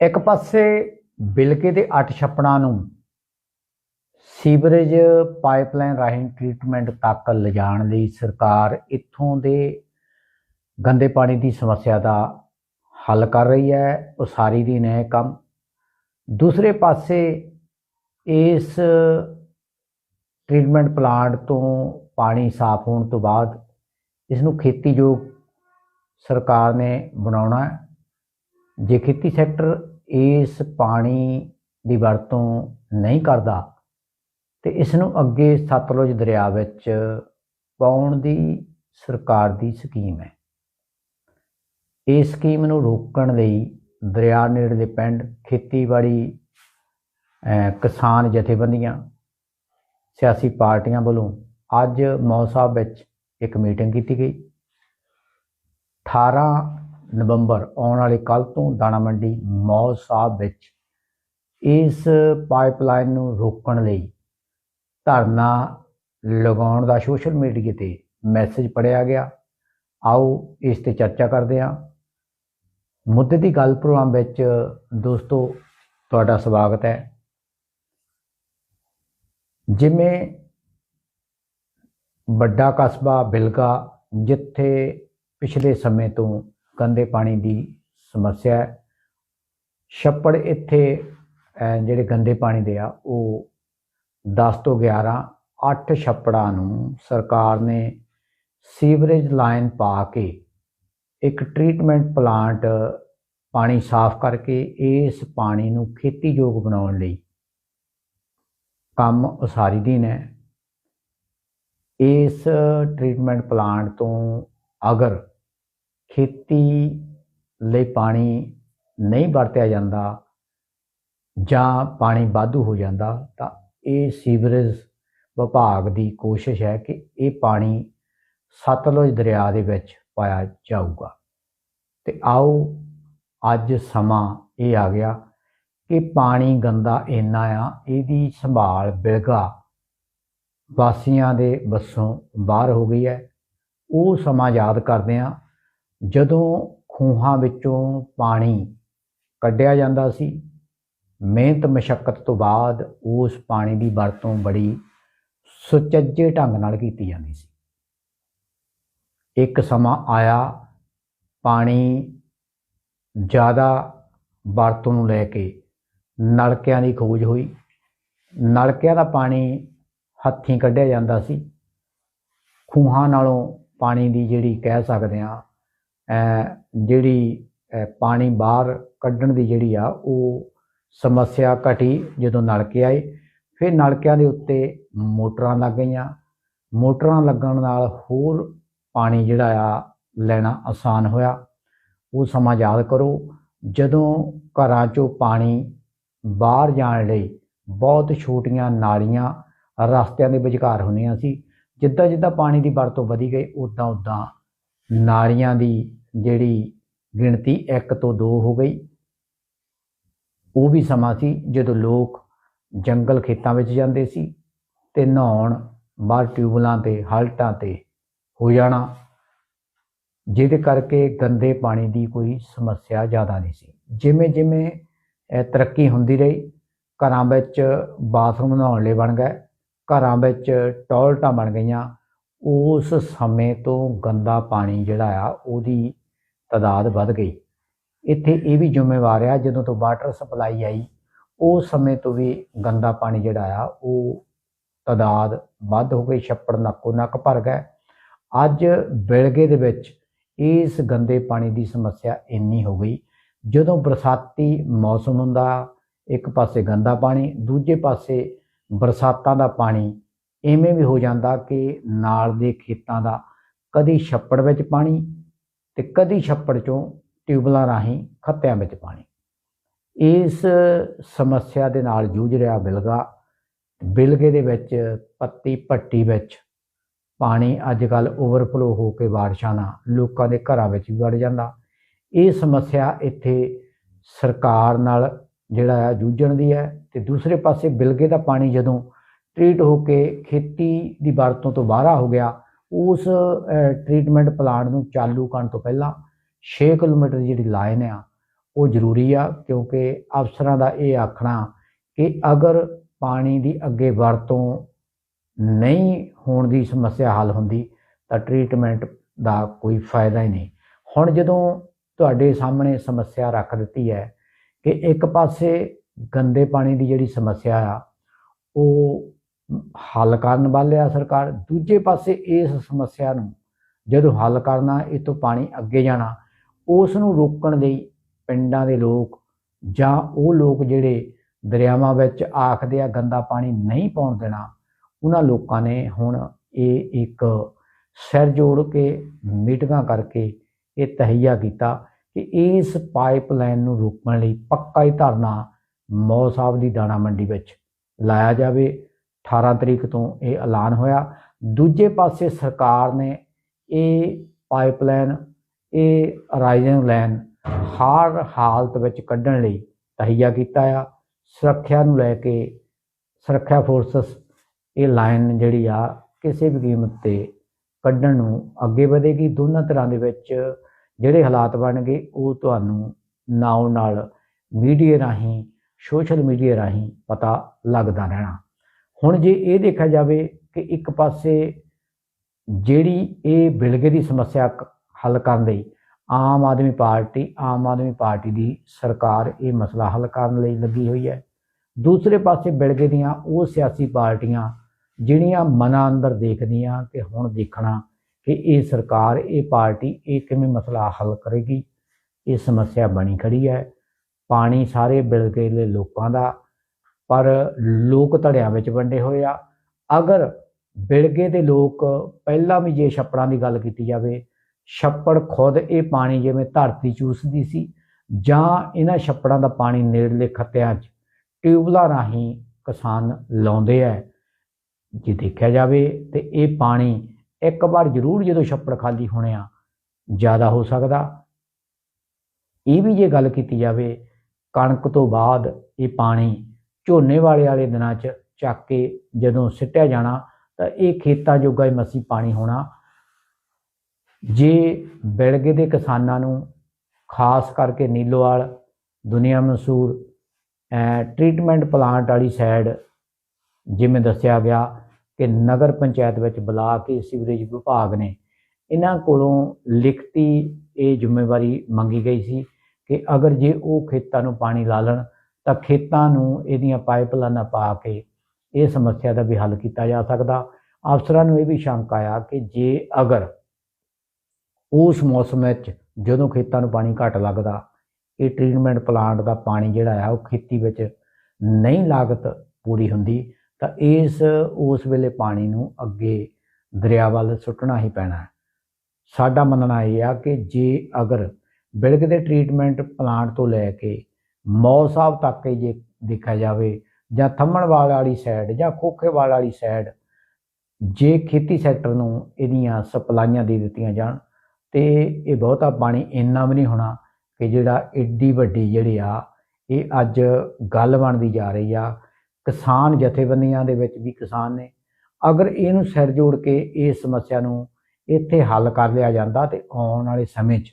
ਇੱਕ ਪਾਸੇ ਬਿਲਕੇ ਦੇ ਅੱਠ ਛੱਪੜਾਂ ਨੂੰ ਸੀਵਰੇਜ ਪਾਈਪਲਾਈਨ ਰਾਹੀਂ ਟ੍ਰੀਟਮੈਂਟ ਤੱਕ ਲਿਜਾਣ ਲਈ ਸਰਕਾਰ ਇੱਥੋਂ ਦੇ ਗੰਦੇ ਪਾਣੀ ਦੀ ਸਮੱਸਿਆ ਦਾ ਹੱਲ ਕਰ ਰਹੀ ਹੈ, ਉਸਾਰੀ ਦੀ ਨੇ ਕੰਮ। ਦੂਸਰੇ ਪਾਸੇ ਇਸ ਟ੍ਰੀਟਮੈਂਟ ਪਲਾਂਟ ਤੋਂ ਪਾਣੀ ਸਾਫ਼ ਹੋਣ ਤੋਂ ਬਾਅਦ ਇਸ ਨੂੰ ਖੇਤੀਯੋਗ ਸਰਕਾਰ ਨੇ ਬਣਾਉਣਾ ਜੇ ਖੇਤੀ ਸੈਕਟਰ ਇਸ ਪਾਣੀ ਦੀ ਵਰਤੋਂ ਨਹੀਂ ਕਰਦਾ ਤੇ ਇਸ ਨੂੰ ਅੱਗੇ ਸਤਲੁਜ ਦਰਿਆ ਵਿੱਚ ਪਾਉਣ ਦੀ ਸਰਕਾਰ ਦੀ ਸਕੀਮ ਹੈ। ਇਸ ਸਕੀਮ ਨੂੰ ਰੋਕਣ ਲਈ ਦਰਿਆ ਨੇੜੇ ਦੇ ਪਿੰਡ, ਖੇਤੀਬਾੜੀ ਕਿਸਾਨ ਜਥੇਬੰਦੀਆਂ, ਸਿਆਸੀ ਪਾਰਟੀਆਂ ਵੱਲੋਂ ਅੱਜ ਮੌਸਾ ਵਿੱਚ ਇੱਕ ਮੀਟਿੰਗ ਕੀਤੀ ਗਈ। 18 ਨਵੰਬਰ ਆਉਣ ਵਾਲੇ ਕੱਲ ਤੋਂ ਦਾਣਾ ਮੰਡੀ ਮੌਜ ਸਾਹਿਬ ਵਿੱਚ ਇਸ ਪਾਈਪਲਾਈਨ ਨੂੰ ਰੋਕਣ ਲਈ ਧਰਨਾ ਲਗਾਉਣ ਦਾ ਸੋਸ਼ਲ ਮੀਡੀਆ ਤੇ ਮੈਸੇਜ ਪੜਿਆ ਗਿਆ। ਆਓ ਇਸ ਤੇ ਚਰਚਾ ਕਰਦੇ ਹਾਂ। ਮੁੱਦੇ ਦੀ ਗੱਲ ਪ੍ਰੋਗਰਾਮ ਵਿੱਚ ਦੋਸਤੋ, ਤੁਹਾਡਾ ਸਵਾਗਤ ਹੈ। ਜਿਵੇਂ ਵੱਡਾ ਕਸਬਾ ਬਿਲਗਾ, ਜਿੱਥੇ ਪਿਛਲੇ ਸਮੇਂ ਤੋਂ ਗੰਦੇ ਪਾਣੀ ਦੀ ਸਮੱਸਿਆ ਹੈ। ਛੱਪੜ ਇੱਥੇ ਜਿਹੜੇ ਗੰਦੇ ਪਾਣੀ ਦੇ ਆ, ਉਹ 10 ਤੋਂ 11 8 ਛੱਪੜਾਂ ਨੂੰ ਸਰਕਾਰ ਨੇ ਸੀਵਰੇਜ ਲਾਈਨ ਪਾ ਕੇ ਇੱਕ ਟ੍ਰੀਟਮੈਂਟ ਪਲਾਂਟ ਪਾਣੀ ਸਾਫ਼ ਕਰਕੇ ਇਸ ਪਾਣੀ ਨੂੰ ਖੇਤੀਯੋਗ ਬਣਾਉਣ ਲਈ ਕੰਮ ਉਸਾਰੀ ਦੀ ਨੇ। ਇਸ ਟ੍ਰੀਟਮੈਂਟ ਪਲਾਂਟ ਤੋਂ ਅਗਰ ਖੇਤੀ ਲਈ ਪਾਣੀ ਨਹੀਂ ਵਰਤਿਆ ਜਾਂਦਾ ਜਾਂ ਪਾਣੀ ਵਾਧੂ ਹੋ ਜਾਂਦਾ, ਤਾਂ ਇਹ ਸੀਵਰੇਜ ਵਿਭਾਗ ਦੀ ਕੋਸ਼ਿਸ਼ ਹੈ ਕਿ ਇਹ ਪਾਣੀ ਸਤਲੁਜ ਦਰਿਆ ਦੇ ਵਿੱਚ ਪਾਇਆ ਜਾਊਗਾ। ਤੇ ਆਓ ਅੱਜ ਸਮਾਂ ਇਹ ਆ ਗਿਆ ਕਿ ਪਾਣੀ ਗੰਦਾ ਇੰਨਾ ਆ, ਇਹਦੀ ਸੰਭਾਲ ਬਿਲਗਾ ਵਾਸੀਆਂ ਦੇ ਵੱਸੋਂ ਬਾਹਰ ਹੋ ਗਈ ਹੈ। ਉਹ ਸਮਾਂ ਯਾਦ ਕਰਦੇ ਆ ਜਦੋਂ ਖੂਹਾਂ ਵਿੱਚੋਂ ਪਾਣੀ ਕੱਢਿਆ ਜਾਂਦਾ ਸੀ, ਮਿਹਨਤ ਮਸ਼ੱਕਤ ਤੋਂ ਬਾਅਦ ਉਸ ਪਾਣੀ ਦੀ ਵਰਤੋਂ ਬੜੀ ਸੁਚੱਜੇ ਢੰਗ ਨਾਲ ਕੀਤੀ ਜਾਂਦੀ ਸੀ। ਇੱਕ ਸਮਾਂ ਆਇਆ, ਪਾਣੀ ਜ਼ਿਆਦਾ ਵਰਤੋਂ ਨੂੰ ਲੈ ਕੇ ਨਲਕਿਆਂ ਦੀ ਖੋਜ ਹੋਈ। ਨਲਕਿਆਂ ਦਾ ਪਾਣੀ ਹੱਥੀਂ ਕੱਢਿਆ ਜਾਂਦਾ ਸੀ। ਖੂਹਾਂ ਨਾਲੋਂ ਪਾਣੀ ਦੀ ਜਿਹੜੀ ਕਹਿ ਸਕਦੇ ਆ ਜਿਹੜੀ ਪਾਣੀ ਬਾਹਰ ਕੱਢਣ ਦੀ ਜਿਹੜੀ ਆ, ਉਹ ਸਮੱਸਿਆ ਘਟੀ ਜਦੋਂ ਨਲਕੇ ਆਏ। ਫਿਰ ਨਲਕਿਆਂ ਦੇ ਉੱਤੇ ਮੋਟਰਾਂ ਲੱਗ ਗਈਆਂ। ਮੋਟਰਾਂ ਲੱਗਣ ਨਾਲ ਹੋਰ ਪਾਣੀ ਜਿਹੜਾ ਆ ਲੈਣਾ ਆਸਾਨ ਹੋਇਆ। ਉਹ ਸਮਾਂ ਯਾਦ ਕਰੋ, ਜਦੋਂ ਘਰਾਂ 'ਚੋਂ ਪਾਣੀ ਬਾਹਰ ਜਾਣ ਲਈ ਬਹੁਤ ਛੋਟੀਆਂ ਨਾਲੀਆਂ ਰਸਤਿਆਂ ਦੇ ਵਿਚਕਾਰ ਹੁੰਦੀਆਂ ਸੀ ਜਿੱਦਾਂ ਜਿੱਦਾਂ ਪਾਣੀ ਦੀ ਵਰਤੋਂ ਵਧੀ ਗਈ ਉਦਾਂ ਉਦਾਂ ਨਾਲੀਆਂ ਦੀ ਜਿਹੜੀ ਗਿਣਤੀ 1 ਤੋਂ 2 ਹੋ ਗਈ। ਉਹ ਵੀ ਸਮਾਂ ਸੀ ਜਦੋਂ ਲੋਕ ਜੰਗਲ ਖੇਤਾਂ ਵਿੱਚ ਜਾਂਦੇ ਸੀ ਤੇ ਨਹਾਉਣ, ਬਾਹਰ ਟਿਊਬਲਾਂ ਤੇ, ਹਲਟਾਂ ਤੇ ਹੋ ਜਾਣਾ। ਜਿਹਦੇ ਕਰਕੇ ਗੰਦੇ ਪਾਣੀ ਦੀ ਕੋਈ ਸਮੱਸਿਆ ਜ਼ਿਆਦਾ ਨਹੀਂ ਸੀ। ਜਿਵੇਂ ਜਿਵੇਂ ਤਰੱਕੀ ਹੁੰਦੀ ਰਹੀ, ਘਰਾਂ ਵਿੱਚ ਬਾਥਰੂਮ ਨਹਾਉਣ ਲਈ ਬਣ ਗਏ, ਘਰਾਂ ਵਿੱਚ ਟਾਇਲਟਾਂ ਬਣ ਗਈਆਂ ਉਸ ਸਮੇਂ ਤੋਂ ਗੰਦਾ ਪਾਣੀ ਜਿਹੜਾ ਆ, ਉਹਦੀ ਤਾਦਾਦ ਵੱਧ ਗਈ। ਇੱਥੇ ਇਹ ਵੀ ਜ਼ਿੰਮੇਵਾਰ ਆ, ਜਦੋਂ ਤੋਂ ਵਾਟਰ ਸਪਲਾਈ ਆਈ ਉਸ ਸਮੇਂ ਤੋਂ ਵੀ ਗੰਦਾ ਪਾਣੀ ਜਿਹੜਾ ਆ, ਉਹ ਤਾਦਾਦ ਵੱਧ ਹੋ ਗਈ, ਛੱਪੜ ਨੱਕੋ ਨੱਕ ਭਰ ਗਏ। ਅੱਜ ਬਿਲਗੇ ਦੇ ਵਿੱਚ ਇਸ ਗੰਦੇ ਪਾਣੀ ਦੀ ਸਮੱਸਿਆ ਇੰਨੀ ਹੋ ਗਈ, ਜਦੋਂ ਬਰਸਾਤੀ ਮੌਸਮ ਹੁੰਦਾ, ਇੱਕ ਪਾਸੇ ਗੰਦਾ ਪਾਣੀ, ਦੂਜੇ ਪਾਸੇ ਬਰਸਾਤਾਂ ਦਾ ਪਾਣੀ ਐਵੇਂ ਵੀ ਹੋ ਜਾਂਦਾ ਕਿ ਨਾਲ ਦੇ ਖੇਤਾਂ ਦਾ ਕਦੀ ਛੱਪੜ ਵਿੱਚ ਪਾਣੀ ਤੇ ਕਦੀ ਛੱਪੜ ਚੋਂ ਟਿਊਬਲਾਂ ਰਾਹੀਂ ਖੱਤਿਆਂ ਵਿੱਚ ਪਾਣੀ। ਇਸ ਸਮੱਸਿਆ ਦੇ ਨਾਲ ਜੂਝ ਰਿਹਾ ਬਿਲਗਾ। ਬਿਲਗੇ ਦੇ ਵਿੱਚ ਪੱਤੀ ਪੱਟੀ ਵਿੱਚ ਪਾਣੀ ਅੱਜ ਕੱਲ ਓਵਰਫਲੋ ਹੋ ਕੇ ਬਾਰਿਸ਼ਾਂ ਨਾਲ ਲੋਕਾਂ ਦੇ ਘਰਾਂ ਵਿੱਚ ਵੀ ਵੜ ਜਾਂਦਾ। ਇਹ ਸਮੱਸਿਆ ਇੱਥੇ ਸਰਕਾਰ ਨਾਲ ਜਿਹੜਾ ਆ ਜੂਝਣ ਦੀ ਹੈ ਤੇ ਦੂਸਰੇ ਪਾਸੇ ਬਿਲਗੇ ਦਾ ਪਾਣੀ ਜਦੋਂ ਟ੍ਰੀਟ ਹੋ ਕੇ ਖੇਤੀ ਦੀ ਵਰਤੋਂ ਤੋਂ ਬਾਹਰ ਹੋ ਗਿਆ, ਉਸ ਟ੍ਰੀਟਮੈਂਟ ਪਲਾਂਟ ਨੂੰ ਚਾਲੂ ਕਰਨ ਤੋਂ ਪਹਿਲਾਂ 6 ਕਿਲੋਮੀਟਰ ਦੀ ਜਿਹੜੀ ਲਾਈਨ ਆ, ਉਹ ਜ਼ਰੂਰੀ ਆ, ਕਿਉਂਕਿ ਅਫਸਰਾਂ ਦਾ ਇਹ ਆਖਣਾ ਕਿ ਅਗਰ ਪਾਣੀ ਦੀ ਅੱਗੇ ਵਰਤੋਂ ਨਹੀਂ ਹੋਣ ਦੀ ਸਮੱਸਿਆ ਹੱਲ ਹੁੰਦੀ, ਤਾਂ ਟ੍ਰੀਟਮੈਂਟ ਦਾ ਕੋਈ ਫਾਇਦਾ ਹੀ ਨਹੀਂ। ਹੁਣ ਜਦੋਂ ਤੁਹਾਡੇ ਸਾਹਮਣੇ ਸਮੱਸਿਆ ਰੱਖ ਦਿੱਤੀ ਹੈ ਕਿ ਇੱਕ ਪਾਸੇ ਗੰਦੇ ਪਾਣੀ ਦੀ ਜਿਹੜੀ ਸਮੱਸਿਆ ਆ, ਉਹ ਹੱਲ ਕਰਨ ਵਾਲੇ ਆ ਸਰਕਾਰ, ਦੂਜੇ ਪਾਸੇ ਇਸ ਸਮੱਸਿਆ ਨੂੰ ਜਦੋਂ ਹੱਲ ਕਰਨਾ, ਇਹ ਤੋਂ ਪਾਣੀ ਅੱਗੇ ਜਾਣਾ, ਉਸ ਨੂੰ ਰੋਕਣ ਲਈ ਪਿੰਡਾਂ ਦੇ ਲੋਕ ਜਾਂ ਉਹ ਲੋਕ ਜਿਹੜੇ ਦਰਿਆਵਾਂ ਵਿੱਚ ਆਖਦੇ ਆ ਗੰਦਾ ਪਾਣੀ ਨਹੀਂ ਪਾਉਣ ਦੇਣਾ, ਉਹਨਾਂ ਲੋਕਾਂ ਨੇ ਹੁਣ ਇਹ ਇੱਕ ਸਿਰ ਜੋੜ ਕੇ ਮੀਟਿੰਗਾਂ ਕਰਕੇ ਇਹ ਤਹਈਆ ਕੀਤਾ ਕਿ ਇਸ ਪਾਈਪਲਾਈਨ ਨੂੰ ਰੋਕਣ ਲਈ ਪੱਕਾ ਹੀ ਧਰਨਾ ਮੌ ਸਾਹਿਬ ਦੀ ਦਾਣਾ ਮੰਡੀ ਵਿੱਚ ਲਾਇਆ ਜਾਵੇ। 18 ਤਰੀਕ ਤੋਂ ਇਹ ਐਲਾਨ ਹੋਇਆ। ਦੂਜੇ ਪਾਸੇ ਸਰਕਾਰ ਨੇ ਇਹ ਪਾਈਪਲਾਈਨ, ਇਹ ਰਾਈਜ਼ਿੰਗ ਲਾਈਨ ਹਰ ਹਾਲਤ ਵਿੱਚ ਕੱਢਣ ਲਈ ਤਹਈਆ ਕੀਤਾ ਆ। ਸੁਰੱਖਿਆ ਨੂੰ ਲੈ ਕੇ ਸੁਰੱਖਿਆ ਫੋਰਸਸ ਇਹ ਲਾਈਨ ਜਿਹੜੀ ਆ, ਕਿਸੇ ਵੀ ਕੀਮਤ ਤੇ ਕੱਢਣ ਨੂੰ ਅੱਗੇ ਵਧੇਗੀ। ਦੋਨਾਂ ਤਰ੍ਹਾਂ ਦੇ ਵਿੱਚ ਜਿਹੜੇ ਹਾਲਾਤ ਬਣ ਗਏ, ਉਹ ਤੁਹਾਨੂੰ ਨਾਲ ਨਾਲ ਮੀਡੀਆ ਰਾਹੀਂ, ਸੋਸ਼ਲ ਮੀਡੀਆ ਰਾਹੀਂ ਪਤਾ ਲੱਗਦਾ ਰਹਿਣਾ। ਹੁਣ ਜੇ ਇਹ ਦੇਖਿਆ ਜਾਵੇ ਕਿ ਇੱਕ ਪਾਸੇ ਜਿਹੜੀ ਇਹ ਬਿਲਗੇ ਦੀ ਸਮੱਸਿਆ ਕ- ਹੱਲ ਕਰਨ ਲਈ ਆਮ ਆਦਮੀ ਪਾਰਟੀ, ਆਮ ਆਦਮੀ ਪਾਰਟੀ ਦੀ ਸਰਕਾਰ ਇਹ ਮਸਲਾ ਹੱਲ ਕਰਨ ਲਈ ਲੱਗੀ ਹੋਈ ਹੈ। ਦੂਸਰੇ ਪਾਸੇ ਬਿਲਗੇ ਦੀਆਂ ਉਹ ਸਿਆਸੀ ਪਾਰਟੀਆਂ ਜਿਹੜੀਆਂ ਮਨਾਂ ਅੰਦਰ ਦੇਖਦੀਆਂ ਕਿ ਹੁਣ ਦੇਖਣਾ ਕਿ ਇਹ ਸਰਕਾਰ, ਇਹ ਪਾਰਟੀ, ਇਹ ਕਿਵੇਂ ਮਸਲਾ ਹੱਲ ਕਰੇਗੀ। ਇਹ ਸਮੱਸਿਆ ਬਣੀ ਖੜੀ ਹੈ। ਪਾਣੀ ਸਾਰੇ ਬਿਲਗੇ ਦੇ ਲੋਕਾਂ ਦਾ ਪਰ ਲੋਕ ਧੜਿਆਂ ਵਿੱਚ ਵੰਡੇ ਹੋਏ ਆ। ਅਗਰ ਬਿਲਗੇ ਦੇ ਲੋਕ ਪਹਿਲਾਂ ਵੀ ਜੇ ਛੱਪੜਾਂ ਦੀ ਗੱਲ ਕੀਤੀ ਜਾਵੇ, ਛੱਪੜ ਖੁਦ ਇਹ ਪਾਣੀ ਜਿਵੇਂ ਧਰਤੀ ਚੂਸਦੀ ਸੀ ਜਾਂ ਇਹਨਾਂ ਛੱਪੜਾਂ ਦਾ ਪਾਣੀ ਨੇੜਲੇ ਖੱਤਿਆਂ 'ਚ ਟਿਊਬਲਾਂ ਰਾਹੀਂ ਕਿਸਾਨ ਲਾਉਂਦੇ ਆ ਜੇ ਦੇਖਿਆ ਜਾਵੇ ਤੇ ਇਹ ਪਾਣੀ ਇੱਕ ਵਾਰ ਜ਼ਰੂਰ ਜਦੋਂ ਛੱਪੜ ਖਾਲੀ ਹੋਣੇ ਆ, ਜ਼ਿਆਦਾ ਹੋ ਸਕਦਾ। ਇਹ ਵੀ ਜੇ ਗੱਲ ਕੀਤੀ ਜਾਵੇ, ਕਣਕ ਤੋਂ ਬਾਅਦ ਇਹ ਪਾਣੀ ਝੋਨੇ ਵਾਲੇ ਵਾਲੇ ਦਿਨਾਂ 'ਚ ਚੱਕ ਕੇ ਜਦੋਂ ਸਿੱਟਿਆ ਜਾਣਾ, ਤਾਂ ਇਹ ਖੇਤਾਂ ਜੋਗਾ ਹੀ ਮਸੀ ਪਾਣੀ ਹੋਣਾ। ਜੇ ਬਿਲਗੇ ਦੇ ਕਿਸਾਨਾਂ ਨੂੰ ਖਾਸ ਕਰਕੇ ਨੀਲੋਵਾਲ, ਦੁਨੀਆ ਮਸ਼ਹੂਰ ਟ੍ਰੀਟਮੈਂਟ ਪਲਾਂਟ ਵਾਲੀ ਸਾਈਡ ਜਿਵੇਂ ਦੱਸਿਆ ਗਿਆ ਕਿ ਨਗਰ ਪੰਚਾਇਤ ਵਿੱਚ ਬੁਲਾ ਕੇ ਸੀਵਰੇਜ ਵਿਭਾਗ ਨੇ, ਇਹਨਾਂ ਕੋਲੋਂ ਲਿਖਤੀ ਇਹ ਜ਼ਿੰਮੇਵਾਰੀ ਮੰਗੀ ਗਈ ਸੀ ਕਿ ਅਗਰ ਜੇ ਉਹ ਖੇਤਾਂ ਨੂੰ ਪਾਣੀ ਲਾ ਲੈਣ ਤਾਂ ਖੇਤਾਂ ਨੂੰ ਇਹਦੀਆਂ ਪਾਈਪਲਾਈਨਾਂ ਪਾ ਕੇ ਇਹ ਸਮੱਸਿਆ ਦਾ ਵੀ ਹੱਲ ਕੀਤਾ ਜਾ ਸਕਦਾ। ਅਫਸਰਾਂ ਨੂੰ ਇਹ ਵੀ ਸ਼ੰਕਾ ਆ ਕਿ ਜੇ ਅਗਰ ਉਸ ਮੌਸਮ ਵਿੱਚ ਜਦੋਂ ਖੇਤਾਂ ਨੂੰ ਪਾਣੀ ਘੱਟ ਲੱਗਦਾ, ਇਹ ਟ੍ਰੀਟਮੈਂਟ ਪਲਾਂਟ ਦਾ ਪਾਣੀ ਜਿਹੜਾ ਆ ਉਹ ਖੇਤੀ ਵਿੱਚ ਨਹੀਂ ਲਾਗਤ ਪੂਰੀ ਹੁੰਦੀ, ਤਾਂ ਇਸ, ਉਸ ਵੇਲੇ ਪਾਣੀ ਨੂੰ ਅੱਗੇ ਦਰਿਆ ਵੱਲ ਸੁੱਟਣਾ ਹੀ ਪੈਣਾ। ਹੈ ਸਾਡਾ ਮੰਨਣਾ ਇਹ ਆ ਕਿ ਜੇ ਅਗਰ ਬਿਲਕ ਦੇ ਟ੍ਰੀਟਮੈਂਟ ਪਲਾਂਟ ਤੋਂ ਲੈ ਕੇ ਮੌ ਸਾਹਿਬ ਤੱਕ ਜੇ ਦੇਖਿਆ ਜਾਵੇ ਜਾਂ ਥੰਮਣਵਾਲ ਵਾਲੀ ਸਾਈਡ ਜਾਂ ਖੋਖੇਵਾਲ ਵਾਲੀ ਸਾਈਡ ਜੇ ਖੇਤੀ ਸੈਕਟਰ ਨੂੰ ਇਹਦੀਆਂ ਸਪਲਾਈਆਂ ਦੇ ਦਿੱਤੀਆਂ ਜਾਣ, ਤੇ ਇਹ ਬਹੁਤਾ ਪਾਣੀ ਇੰਨਾ ਵੀ ਨਹੀਂ ਹੋਣਾ ਕਿ ਜਿਹੜਾ ਏਡੀ ਵੱਡੀ ਜਿਹੜੀ ਆ, ਇਹ ਅੱਜ ਗੱਲ ਬਣਦੀ ਜਾ ਰਹੀ ਆ। ਕਿਸਾਨ ਜਥੇਬੰਦੀਆਂ ਦੇ ਵਿੱਚ ਵੀ ਕਿਸਾਨ ਨੇ। ਅਗਰ ਇਹਨੂੰ ਸਿਰ ਜੋੜ ਕੇ ਇਸ ਸਮੱਸਿਆ ਨੂੰ ਇੱਥੇ ਹੱਲ ਕਰ ਲਿਆ ਜਾਂਦਾ ਤੇ ਆਉਣ ਵਾਲੇ ਸਮੇਂ 'ਚ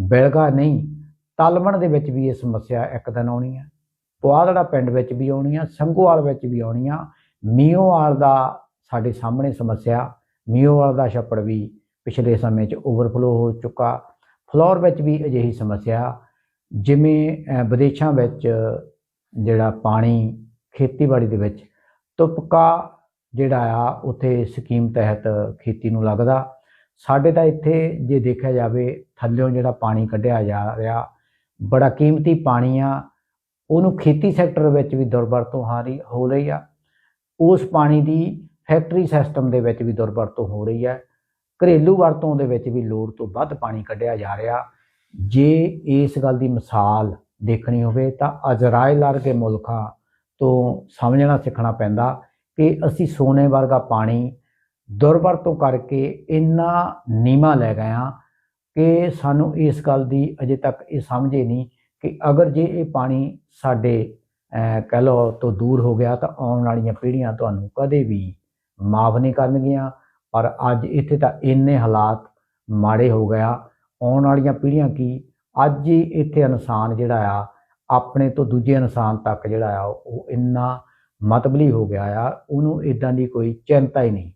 ਬਿਲਗਾ ਨਹੀਂ ਤਲਵਣ ਦੇ ਵਿੱਚ ਵੀ ਇਹ ਸਮੱਸਿਆ ਇੱਕ ਦਿਨ ਆਉਣੀ ਹੈ ਪੁਆਧੜਾ ਪਿੰਡ ਵਿੱਚ ਵੀ ਆਉਣੀ ਆ, ਸੰਗੋਵਾਲ ਵਿੱਚ ਵੀ ਆਉਣੀ ਆ। ਮੀਓਵਾਲ ਦਾ ਸਾਡੇ ਸਾਹਮਣੇ ਸਮੱਸਿਆ ਮੀਓਵਾਲ ਦਾ ਛੱਪੜ ਵੀ ਪਿਛਲੇ ਸਮੇਂ 'ਚ ਓਵਰਫਲੋ ਹੋ ਚੁੱਕਾ। ਫਲੋਰ ਵਿੱਚ ਵੀ ਅਜਿਹੀ ਸਮੱਸਿਆ, ਜਿਵੇਂ ਵਿਦੇਸ਼ਾਂ ਵਿੱਚ ਜਿਹੜਾ ਪਾਣੀ ਖੇਤੀਬਾੜੀ ਦੇ ਵਿੱਚ ਤੁਪਕਾ ਜਿਹੜਾ ਆ, ਉਥੇ ਸਕੀਮ ਤਹਿਤ ਖੇਤੀ ਨੂੰ ਲੱਗਦਾ। ਸਾਡੇ ਤਾਂ ਇੱਥੇ ਜੇ ਦੇਖਿਆ ਜਾਵੇ, ਥੱਲਿਓਂ ਜਿਹੜਾ ਪਾਣੀ ਕੱਢਿਆ ਜਾ ਰਿਹਾ ਬੜਾ ਕੀਮਤੀ ਪਾਣੀ ਆ, ਉਹਨੂੰ ਖੇਤੀ ਸੈਕਟਰ ਵਿੱਚ ਵੀ ਦੁਰਵਰਤੋਂ ਆ ਰਹੀ, ਹੋ ਰਹੀ ਆ। ਉਸ ਪਾਣੀ ਦੀ ਫੈਕਟਰੀ ਸਿਸਟਮ ਦੇ ਵਿੱਚ ਵੀ ਦੁਰਵਰਤੋਂ ਹੋ ਰਹੀ ਹੈ ਘਰੇਲੂ ਵਰਤੋਂ ਦੇ ਵਿੱਚ ਵੀ ਲੋੜ ਤੋਂ ਵੱਧ ਪਾਣੀ ਕੱਢਿਆ ਜਾ ਰਿਹਾ। ਜੇ ਇਸ ਗੱਲ ਦੀ ਮਿਸਾਲ ਦੇਖਣੀ ਹੋਵੇ ਤਾਂ ਅਜ਼ਰਾਇਲ ਵਰਗੇ ਮੁਲਕਾਂ ਤੋਂ ਸਮਝਣਾ, ਸਿੱਖਣਾ ਪੈਂਦਾ ਕਿ ਅਸੀਂ ਸੋਨੇ ਵਰਗਾ ਪਾਣੀ ਦੁਰਵਰਤੋਂ ਕਰਕੇ ਇੰਨਾ ਨੀਮਾ ਲੈ ਗਏ ਹਾਂ ਕਿ ਸਾਨੂੰ ਇਸ ਗੱਲ ਦੀ ਅਜੇ ਤੱਕ ਇਹ ਸਮਝੇ ਨਹੀਂ ਕਿ ਅਗਰ ਜੇ ਇਹ ਪਾਣੀ ਸਾਡੇ ਕਹਿ ਲਓ ਤੋਂ ਦੂਰ ਹੋ ਗਿਆ ਤਾਂ ਆਉਣ ਵਾਲੀਆਂ ਪੀੜ੍ਹੀਆਂ ਤੁਹਾਨੂੰ ਕਦੇ ਵੀ ਮਾਫ ਨਹੀਂ ਕਰਨਗੀਆਂ। ਪਰ ਅੱਜ ਇੱਥੇ ਤਾਂ ਇੰਨੇ ਹਾਲਾਤ ਮਾੜੇ ਹੋ ਗਿਆ ਆਉਣ ਵਾਲੀਆਂ ਪੀੜ੍ਹੀਆਂ ਕੀ? ਅੱਜ ਹੀ ਇੱਥੇ ਇਨਸਾਨ ਜਿਹੜਾ ਆ, ਆਪਣੇ ਤੋਂ ਦੂਜੇ ਇਨਸਾਨ ਤੱਕ ਜਿਹੜਾ ਆ, ਉਹ ਇੰਨਾ ਮਤਬਲੀ ਹੋ ਗਿਆ ਆ, ਉਹਨੂੰ ਇਦਾਂ ਦੀ ਕੋਈ ਚਿੰਤਾ ਹੀ ਨਹੀਂ।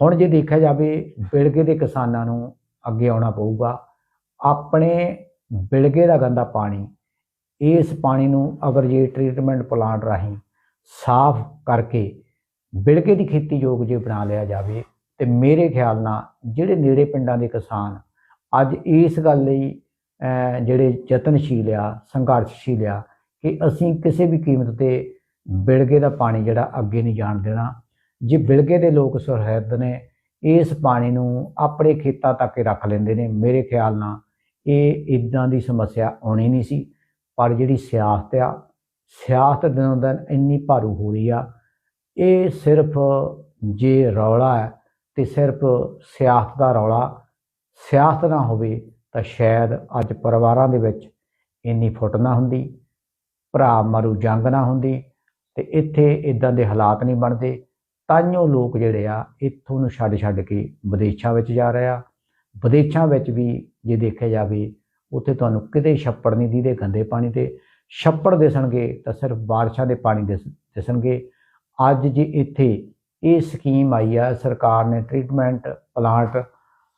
ਹੁਣ ਜੇ ਦੇਖਿਆ ਜਾਵੇ ਬਿਲਗੇ ਦੇ ਕਿਸਾਨਾਂ ਨੂੰ ਅੱਗੇ ਆਉਣਾ ਪਊਗਾ। ਆਪਣੇ ਬਿਲਗੇ ਦਾ ਗੰਦਾ ਪਾਣੀ, ਇਸ ਪਾਣੀ ਨੂੰ ਅਗਰ ਜੇ ਟ੍ਰੀਟਮੈਂਟ ਪਲਾਂਟ ਰਾਹੀਂ ਸਾਫ਼ ਕਰਕੇ ਬਿਲਕੇ ਦੀ ਖੇਤੀ ਯੋਗ ਜੇ ਬਣਾ ਲਿਆ ਜਾਵੇ, ਤੇ ਮੇਰੇ ਖਿਆਲ ਨਾਲ ਜਿਹੜੇ ਨੇੜੇ ਪਿੰਡਾਂ ਦੇ ਕਿਸਾਨ ਅੱਜ ਇਸ ਗੱਲ ਲਈ ਜਿਹੜੇ ਯਤਨਸ਼ੀਲ ਆ, ਸੰਘਰਸ਼ਸ਼ੀਲ ਆ, ਕਿ ਅਸੀਂ ਕਿਸੇ ਵੀ ਕੀਮਤ ਤੇ ਬਿਲਗੇ ਦਾ ਪਾਣੀ ਜਿਹੜਾ ਅੱਗੇ ਨਹੀਂ ਜਾਣ ਦੇਣਾ। ਜੇ ਬਿਲਗੇ ਦੇ ਲੋਕ ਸੁਹਿਰਦ ਨੇ ਇਸ ਪਾਣੀ ਨੂੰ ਆਪਣੇ ਖੇਤਾਂ ਤੱਕ ਰੱਖ ਲੈਂਦੇ ਨੇ। ਮੇਰੇ ਖਿਆਲ ਨਾਲ ਇਹ ਇਦਾਂ ਦੀ ਸਮੱਸਿਆ ਆਉਣੀ ਨਹੀਂ ਸੀ। ਪਰ ਜਿਹੜੀ ਸਿਆਸਤ ਆ, ਸਿਆਸਤ ਦਿਨੋਂ ਦਿਨ ਇੰਨੀ ਭਾਰੂ ਹੋ ਰਹੀ ਆ। ਇਹ ਸਿਰਫ ਜੇ ਰੌਲਾ ਹੈ ਤੇ ਸਿਰਫ ਸਿਆਸਤ ਦਾ ਰੌਲਾ। ਸਿਆਸਤ ਨਾ ਹੋਵੇ ਤਾਂ ਸ਼ਾਇਦ ਅੱਜ ਪਰਿਵਾਰਾਂ ਦੇ ਵਿੱਚ ਇੰਨੀ ਫੁੱਟ ਨਾ ਹੁੰਦੀ, ਭਰਾ ਮਰੂ ਜੰਗ ਨਾ ਹੁੰਦੀ ਤੇ ਇੱਥੇ ਇਦਾਂ ਦੇ ਹਾਲਾਤ ਨਹੀਂ ਬਣਦੇ। ਤਾਈਓ ਲੋਕ ਜਿਹੜੇ ਆ, ਇੱਥੋਂ ਨੂੰ ਛੱਡ ਛੱਡ ਕੇ ਵਿਦੇਸ਼ਾਂ ਵਿੱਚ ਜਾ ਰਹੇ ਆ। ਵਿਦੇਸ਼ਾਂ ਵਿੱਚ ਵੀ ਜੇ ਦੇਖਿਆ ਜਾਵੇ, ਉੱਥੇ ਤੁਹਾਨੂੰ ਕਿਤੇ ਛੱਪੜ ਨਹੀਂ ਦੀਦੇ ਗੰਦੇ ਪਾਣੀ ਤੇ ਛੱਪੜ ਦਿਸਣਗੇ ਤਾਂ ਸਿਰਫ ਬਾਰਿਸ਼ਾਂ ਦੇ ਪਾਣੀ ਦਿਸ- ਦਿਸਣਗੇ। ਅੱਜ ਜੇ ਇੱਥੇ ਇਹ ਸਕੀਮ ਆਈ ਆ, ਸਰਕਾਰ ਨੇ ਟ੍ਰੀਟਮੈਂਟ ਪਲਾਂਟ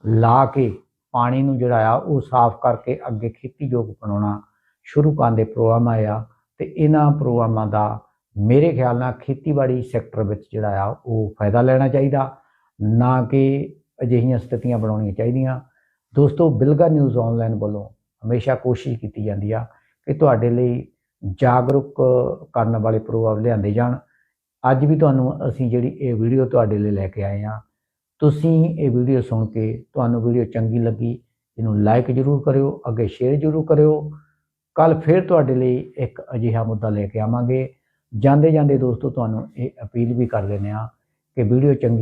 ਲਾ ਕੇ ਪਾਣੀ ਨੂੰ ਜਿਹੜਾ ਆ, ਉਹ ਸਾਫ਼ ਕਰਕੇ ਅੱਗੇ ਖੇਤੀਯੋਗ ਬਣਾਉਣਾ ਸ਼ੁਰੂ ਕਰਨ ਦੇ ਪ੍ਰੋਗਰਾਮ ਆਇਆ ਤੇ ਇਹਨਾਂ ਪ੍ਰੋਗਰਾਮਾਂ ਦਾ ਮੇਰੇ ਖਿਆਲ ਨਾਲ ਖੇਤੀਬਾੜੀ ਸੈਕਟਰ ਵਿੱਚ ਜਿਹੜਾ ਆ, ਉਹ ਫਾਇਦਾ ਲੈਣਾ ਚਾਹੀਦਾ, ਨਾ ਕਿ ਅਜਿਹੀਆਂ ਸਥਿਤੀਆਂ ਬਣਾਉਣੀਆਂ ਚਾਹੀਦੀਆਂ। ਦੋਸਤੋ, ਬਿਲਗਾ ਨਿਊਜ਼ ਆਨਲਾਈਨ ਵੱਲੋਂ ਹਮੇਸ਼ਾ ਕੋਸ਼ਿਸ਼ ਕੀਤੀ ਜਾਂਦੀ ਆ ਕਿ ਤੁਹਾਡੇ ਲਈ ਜਾਗਰੂਕ ਕਰਨ ਵਾਲੇ ਪ੍ਰੋਗਰਾਮ ਲਿਆਂਦੇ ਜਾਣ। ਅੱਜ ਵੀ ਤੁਹਾਨੂੰ ਅਸੀਂ ਜਿਹੜੀ ਇਹ ਵੀਡੀਓ ਤੁਹਾਡੇ ਲਈ ਲੈ ਕੇ ਆਏ ਆ, ਤੁਸੀਂ ਇਹ ਵੀਡੀਓ ਸੁਣ ਕੇ ਤੁਹਾਨੂੰ ਵੀਡੀਓ ਚੰਗੀ ਲੱਗੀ, ਇਹਨੂੰ ਲਾਈਕ ਜ਼ਰੂਰ ਕਰਿਓ, ਅੱਗੇ ਸ਼ੇਅਰ ਜ਼ਰੂਰ ਕਰਿਓ। ਕੱਲ ਫਿਰ ਤੁਹਾਡੇ ਲਈ ਇੱਕ ਅਜਿਹਾ ਮੁੱਦਾ ਲੈ ਕੇ ਆਵਾਂਗੇ। ਜਾਂਦੇ ਜਾਂਦੇ ਦੋਸਤੋ ਤੁਹਾਨੂੰ ਇਹ ਅਪੀਲ ਵੀ ਕਰ ਦਿੰਦੇ ਆ ਕਿ ਵੀਡੀਓ ਚੰਗੀ